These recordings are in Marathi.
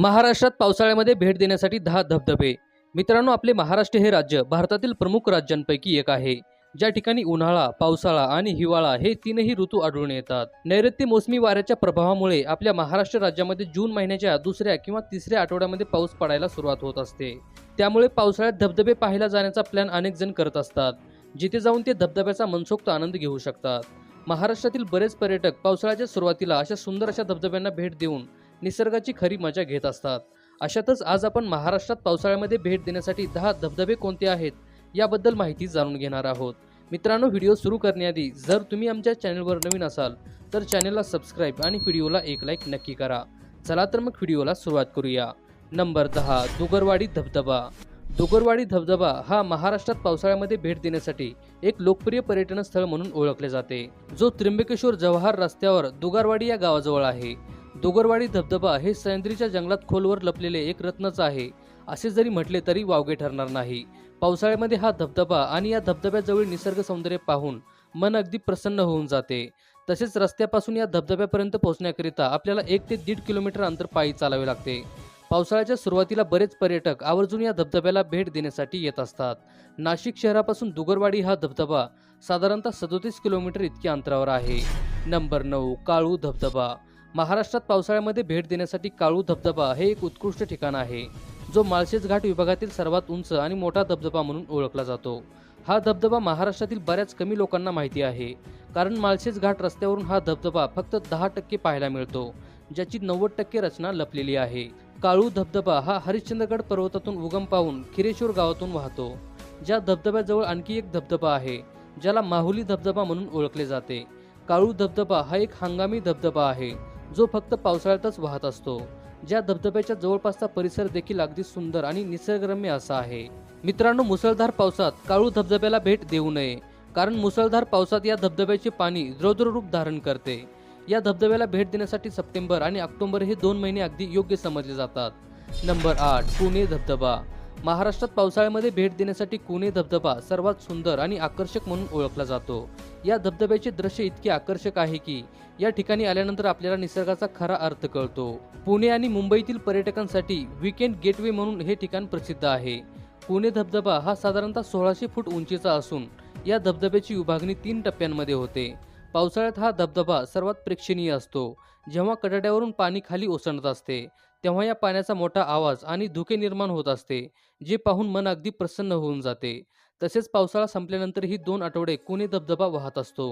महाराष्ट्रात पावसाळ्यामध्ये भेट देण्यासाठी दहा धबधबे. मित्रांनो आपले महाराष्ट्र हे राज्य भारतातील प्रमुख राज्यांपैकी एक आहे. ज्या ठिकाणी उन्हाळा पावसाळा आणि हिवाळा हे तीनही ऋतू आढळून येतात. नैऋत्य मोसमी वाऱ्याच्या प्रभावामुळे आपल्या महाराष्ट्र राज्यामध्ये जून महिन्याच्या दुसऱ्या किंवा तिसऱ्या आठवड्यामध्ये पाऊस पडायला सुरुवात होत असते. त्यामुळे पावसाळ्यात धबधबे पाहायला जाण्याचा प्लॅन अनेक जण करत असतात. जिथे जाऊन ते धबधब्याचा मनसोक्त आनंद घेऊ शकतात. महाराष्ट्रातील बरेच पर्यटक पावसाळ्याच्या सुरुवातीला अशा सुंदर अशा धबधब्यांना भेट देऊन निसर्गाची खरी मजा घेत असतात. अशातच आज आपण महाराष्ट्रात पावसाळ्यामध्ये भेट देण्यासाठी दहा धबधबे कोणते आहेत याबद्दल माहिती जाणून घेणार आहोत. मित्रांनो व्हिडिओ सुरू करण्याआधी जर तुम्ही आमच्या चॅनलवर नवीन असाल तर चॅनलला सबस्क्राईब आणि व्हिडिओला एक लाईक नक्की करा. चला तर मग व्हिडिओला सुरुवात करूया. नंबर दहा दुगरवाडी धबधबा. दुगरवाडी धबधबा हा महाराष्ट्रात पावसाळ्यामध्ये भेट देण्यासाठी एक लोकप्रिय पर्यटन स्थळ म्हणून ओळखले जाते. जो त्र्यंबकेश्वर जवाहर रस्त्यावर दुगारवाडी या गावाजवळ आहे. दुगरवाडी धबधबा हे सह्याद्रीच्या जंगलात खोलवर लपलेले एक रत्नच आहे. असे जरी म्हटले तरी वावगे ठरणार नाही. पावसाळ्यामध्ये हा धबधबा आणि या धबधब्याजवळील निसर्ग सौंदर्य पाहून मन अगदी प्रसन्न होऊन जाते. तसेच रस्त्यापासून या धबधब्यापर्यंत पोहोचण्याकरिता आपल्याला एक ते दीड किलोमीटर अंतर पायी चालावे लागते. पावसाळ्याच्या सुरुवातीला बरेच पर्यटक आवर्जून या धबधब्याला भेट देण्यासाठी येत असतात. नाशिक शहरापासून दुगरवाडी हा धबधबा साधारणतः सदोतीस किलोमीटर इतक्या अंतरावर आहे. नंबर नऊ काळू धबधबा. महाराष्ट्रात पावसाळ्यामध्ये भेट देण्यासाठी काळू धबधबा हे एक उत्कृष्ट ठिकाण आहे जो माळशेज घाट विभागातील सर्वात उंच आणि मोठा धबधबा म्हणून ओळखला जातो. हा धबधबा महाराष्ट्रातील बऱ्याच कमी लोकांना माहिती आहे कारण माळशेज घाट रस्त्यावरून हा धबधबा फक्त दहा टक्के पाहायला मिळतो ज्याची नव्वद टक्के रचना लपलेली आहे. काळू धबधबा हा हरिश्चंद्रगड पर्वतातून उगम पाहून खिरेश्वर गावातून वाहतो ज्या धबधब्याजवळ आणखी एक धबधबा आहे ज्याला माहुली धबधबा म्हणून ओळखले जाते. काळू धबधबा हा एक हंगामी धबधबा आहे जो फक्त पावसाळ्यातच वाहत असतो. ज्या धबधब्याच्या जवळपासचा परिसर देखील अगदी सुंदर आणि निसर्गरम्य असा आहे. मित्रांनो मुसळधार पावसात काळू धबधब्याला भेट देऊ नये कारण मुसळधार पावसात या धबधब्याचे पाणी रौद्र रूप धारण करते. या धबधब्याला भेट देण्यासाठी सप्टेंबर आणि ऑक्टोबर हे दोन महिने अगदी योग्य समजले जातात. नंबर आठ पुणे धबधबा. महाराष्ट्रात पावसाळ्यामध्ये भेट देण्यासाठी कुणे धबधबा सर्वात सुंदर आणि आकर्षक म्हणून ओळखला जातो. या धबधब्याचे दृश्य इतके आकर्षक आहे की या ठिकाणी आल्यानंतर आपल्याला निसर्गाचा खरा अर्थ कळतो. पुणे आणि मुंबईतील पर्यटकांसाठी विकेंड गेटवे म्हणून हे ठिकाण प्रसिद्ध आहे. पुणे धबधबा हा साधारणतः सोळाशे फूट उंचीचा असून या धबधब्याची विभागणी तीन टप्प्यांमध्ये होते. पावसाळ्यात हा धबधबा सर्वात प्रेक्षणीय असतो. जेव्हा कडाड्यावरून पाणी खाली ओसंडत असते तेव्हा या पाण्याचा मोठा आवाज आणि धुके निर्माण होत असते जे पाहून मन अगदी प्रसन्न होऊन जाते. तसेच पावसाळा संपल्यानंतर ही दोन आठवडे कुणे धबधबा वाहत असतो.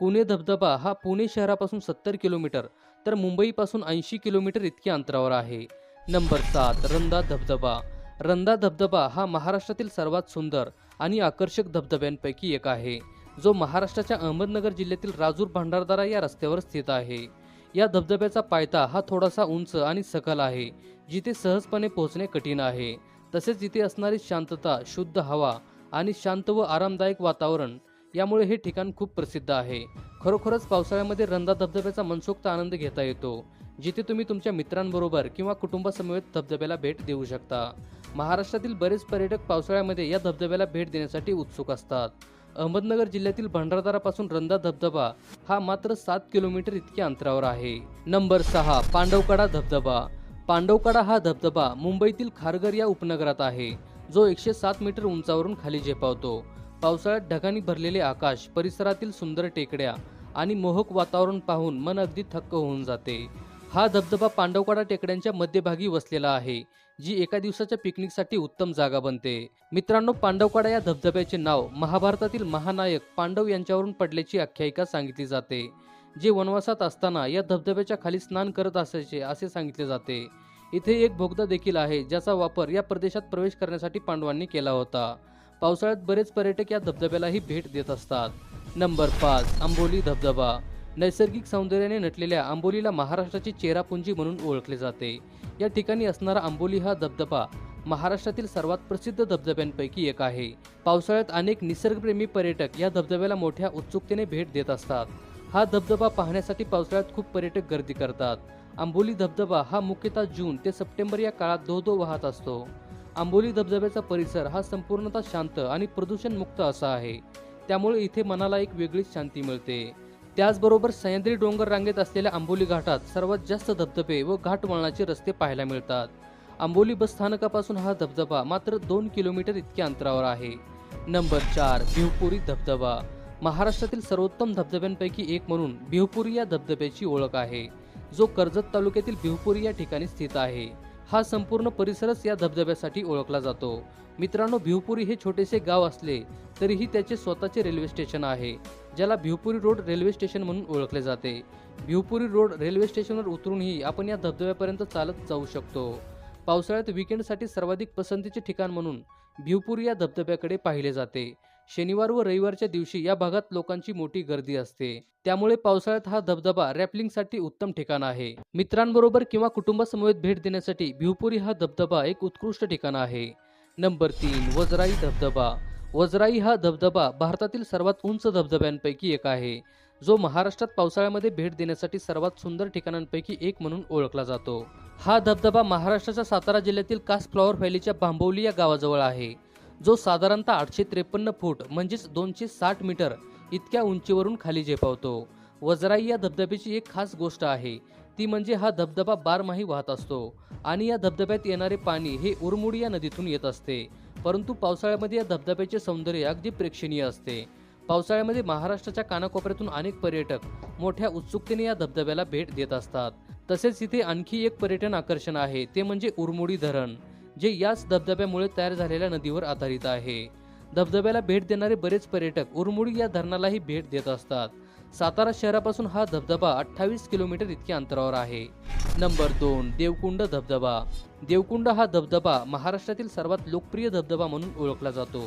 पुणे धबधबा हा पुणे शहरापासून सत्तर किलोमीटर तर मुंबईपासून ऐंशी किलोमीटर इतक्या अंतरावर आहे. नंबर सात रंदा धबधबा. रंदा धबधबा हा महाराष्ट्रातील सर्वात सुंदर आणि आकर्षक धबधब्यांपैकी एक आहे. जो महाराष्ट्राच्या अहमदनगर जिल्ह्यातील राजूर भंडारदारा या रस्त्यावर स्थित आहे. या धबधब्याचा पायथा हा थोडासा उंच आणि सखल आहे जिथे सहजपणे पोहोचणे कठीण आहे. तसेच इथे असणारी शांतता शुद्ध हवा आणि शांत व आरामदायक वातावरण यामुळे हे ठिकाण खूप प्रसिद्ध आहे. खरोखरच पावसाळ्यामध्ये रंधा धबधब्याचा मनसोक्त आनंद घेता येतो जिथे तुम्ही तुमच्या मित्रांबरोबर किंवा कुटुंबासमवेत धबधब्याला भेट देऊ शकता. महाराष्ट्रातील बरेच पर्यटक पावसाळ्यामध्ये या धबधब्याला भेट देण्यासाठी उत्सुक असतात. अहमदनगर जिल्ह्यातील भंडारदारापासून रंधा धबधबा हा मात्र सात किलोमीटर इतक्या अंतरावर आहे. नंबर सहा पांडवकडा धबधबा. पांडवकडा हा धबधबा मुंबईतील खारघर या उपनगरात आहे जो एकशे सात मीटर उंचावरून खाली झेपावतो. पावसाळ्यात ढगांनी भरलेले आकाश परिसरातील सुंदर टेकड्या आणि मोहक वातावरण पाहून मन अगदी थक्क होऊन जाते. हा धबधबा पांडवकडा टेकड्यांच्या मध्यभागी वसलेला आहे जी एका दिवसाच्या पिकनिकसाठी उत्तम जागा बनते. मित्रांनो पांडवकडा या धबधब्याचे नाव महाभारतातील महानायक पांडव यांच्यावरून पडल्याची आख्यायिका सांगितली जाते जे वनवासात असताना या धबधब्याच्या खाली स्नान करत असायचे असे सांगितले जाते. इथे एक भोगदा देखील आहे ज्याचा वापर या प्रदेशात प्रवेश करण्यासाठी पांडवांनी केला होता. पावसाळ्यात बरेच पर्यटक या धबधब्यालाही भेट देत असतात. नंबर पाच आंबोली धबधबा. नैसर्गिक सौंदर्याने नटलेल्या आंबोलीला महाराष्ट्राची चेरापुंजी म्हणून ओळखले जाते. या ठिकाणी असणारा आंबोली हा धबधबा महाराष्ट्रातील सर्वात प्रसिद्ध धबधब्यांपैकी एक आहे. पावसाळ्यात अनेक निसर्गप्रेमी पर्यटक या धबधब्याला मोठ्या उत्सुकतेने भेट देत असतात. हा धबधबा पाहण्यासाठी पावसाळ्यात खूप पर्यटक गर्दी करतात. आंबोली धबधबा हा मुख्यतः जून ते सप्टेंबर या काळात धो धो वाहत असतो. आंबोली धबधब्याचा परिसर हा संपूर्णतः शांत आणि प्रदूषणमुक्त असा आहे. त्यामुळे इथे मनाला एक वेगळीच शांती मिळते. त्याचबरोबर सह्याद्री डोंगर रांगेत असलेल्या आंबोली घाटात सर्वात जास्त धबधबे व घाट वळणाचे रस्ते पाहायला मिळतात. आंबोली बस स्थानकापासून हा धबधबा मात्र दोन किलोमीटर इतक्या अंतरावर आहे. नंबर चार भिवपुरी धबधबा. महाराष्ट्रातील सर्वोत्तम धबधब्यांपैकी एक म्हणून भिवपुरी या धबधब्याची ओळख आहे. जो कर्जत तालुक्यातील भिवपुरी या ठिकाणी स्थित आहे. हा संपूर्ण परिसरच या धबधब्यासाठी ओळखला जातो. मित्रांनो भिवपुरी हे छोटेसे गाव असले तरीही त्याचे स्वतःचे रेल्वे स्टेशन आहे ज्याला भिवपुरी रोड रेल्वे स्टेशन म्हणून ओळखले जाते. भिवपुरी रोड रेल्वे स्टेशनवर उतरूनही आपण या धबधब्यापर्यंत चालत जाऊ शकतो. पावसाळ्यात विकेंडसाठी सर्वाधिक पसंतीचे ठिकाण म्हणून भिवपुरी या धबधब्याकडे पाहिले जाते. शनिवार व रविवारच्या दिवशी या भागात लोकांची मोठी गर्दी असते. त्यामुळे पावसाळ्यात हा धबधबा रॅपलिंगसाठी उत्तम ठिकाण आहे. मित्रांबरोबर किंवा कुटुंबासमवेत भेट देण्यासाठी भिवपुरी हा धबधबा एक उत्कृष्ट ठिकाण आहे. नंबर तीन वजराई धबधबा. वजराई हा धबधबा भारतातील सर्वात उंच धबधब्यांपैकी एक आहे. जो महाराष्ट्रात पावसाळ्यामध्ये भेट देण्यासाठी सर्वात सुंदर ठिकाणांपैकी एक म्हणून ओळखला जातो. हा धबधबा महाराष्ट्राच्या सातारा जिल्ह्यातील कास फ्लॉवर व्हॅलीच्या बांबोली या गावाजवळ आहे. जो साधारणतः आठशे त्रेपन्न फूट म्हणजेच दोनशे साठ मीटर इतक्या उंचीवरून खाली झेपावतो. वजराई या धबधब्याची एक खास गोष्ट आहे. ती म्हणजे हा धबधबा बारमाही वाहत असतो आणि या धबधब्यात येणारे पाणी हे उरमुडी या नदीतून येत असते. परंतु पावसाळ्यामध्ये या धबधब्याचे सौंदर्य अगदी प्रेक्षणीय असते. पावसाळ्यामध्ये महाराष्ट्राच्या कानाकोपऱ्यातून अनेक पर्यटक मोठ्या उत्सुकतेने या धबधब्याला भेट देत असतात. तसेच इथे आणखी एक पर्यटन आकर्षण आहे ते म्हणजे उरमुडी धरण. जे याच धबधब्यामुळे तयार झालेल्या नदीवर आधारित आहे. धबधब्याला भेट देणारे बरेच पर्यटक उरमुडी या धरणालाही भेट देत असतात. सातारा शहरापासून हा धबधबा अठ्ठावीस किलोमीटर इतक्या अंतरावर आहे. नंबर दोन देवकुंड धबधबा. देवकुंड हा धबधबा महाराष्ट्रातील सर्वात लोकप्रिय धबधबा म्हणून ओळखला जातो.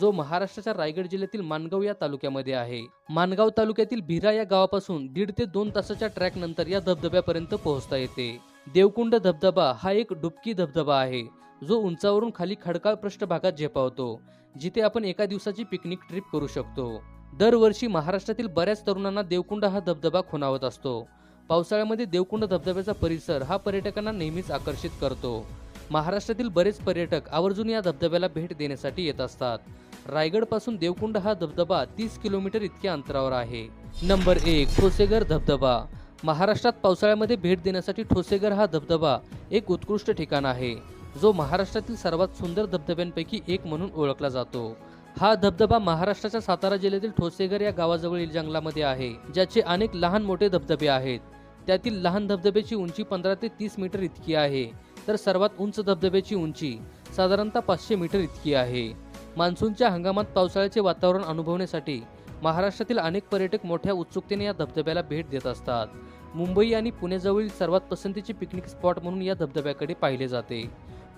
जो महाराष्ट्राच्या रायगड जिल्ह्यातील माणगाव या तालुक्यामध्ये आहे. माणगाव तालुक्यातील भिरा या गावापासून दीड ते दोन तासाच्या ट्रॅक नंतर या धबधब्यापर्यंत पोहोचता येते. देवकुंड धबधबा हा एक डुबकी धबधबा आहे. जो उंचावरून खाली खडकाळ पृष्ठभागात झेपावतो जिथे आपण एका दिवसाची पिकनिक ट्रिप करू शकतो. दरवर्षी महाराष्ट्रातील बऱ्याच तरुणांना देवकुंड हा धबधबा खुणावत असतो. पावसाळ्यामध्ये देवकुंड धबधब्याचा परिसर हा पर्यटकांना नेहमीच आकर्षित करतो. महाराष्ट्रातील बरेच पर्यटक आवर्जून या धबधब्याला भेट देण्यासाठी येत असतात. रायगडपासून देवकुंड हा धबधबा तीस किलोमीटर इतक्या अंतरावर आहे. नंबर एक ठोसेगर धबधबा. महाराष्ट्रात पावसाळ्यामध्ये भेट देण्यासाठी ठोसेगर हा धबधबा एक उत्कृष्ट ठिकाण आहे. जो महाराष्ट्रातील सर्वात सुंदर धबधब्यांपैकी एक म्हणून ओळखला जातो. हा धबधबा महाराष्ट्राच्या सातारा जिल्ह्यातील ठोसेगर या गावाजवळील जंगलामध्ये आहे ज्याचे अनेक लहान मोठे धबधबे आहेत. त्यातील लहान धबधब्याची उंची पंधरा ते तीस मीटर इतकी आहे तर सर्वात उंच धबधब्याची उंची साधारणतः पाचशे मीटर इतकी आहे. मान्सूनच्या हंगामात पावसाळ्याचे वातावरण अनुभवण्यासाठी महाराष्ट्रातील अनेक पर्यटक मोठ्या उत्सुकतेने या धबधब्याला भेट देत असतात. मुंबई आणि पुण्याजवळील सर्वात पसंतीचे पिकनिक स्पॉट म्हणून या धबधब्याकडे पाहिले जाते.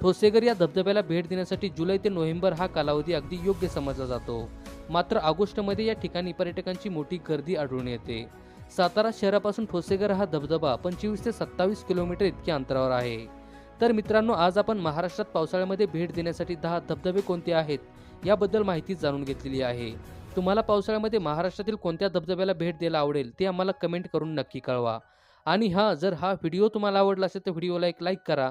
ठोसेगर या धबधब्याला भेट देण्यासाठी जुलै ते नोव्हेंबर हा कालावधी अगदी योग्य समजला जातो. मात्र ऑगस्टमध्ये या ठिकाणी पर्यटकांची मोठी गर्दी आढळून येते. सातारा शहरापासून ठोसेगर हा धबधबा पंचवीस ते सत्तावीस किलोमीटर इतक्या अंतरावर आहे. तर मित्रांनो आज आपण महाराष्ट्रात पावसाळ्यामध्ये भेट देण्यासाठी दहा धबधबे कोणते आहेत याबद्दल माहिती जाणून घेतलेली आहे. तुम्हाला पावसाळ्यामध्ये महाराष्ट्रातील कोणत्या धबधब्याला भेट द्यायला आवडेल ते आम्हाला कमेंट करून नक्की कळवा. आणि हां जर हा व्हिडिओ तुम्हाला आवडला असेल तर व्हिडिओला एक लाईक करा.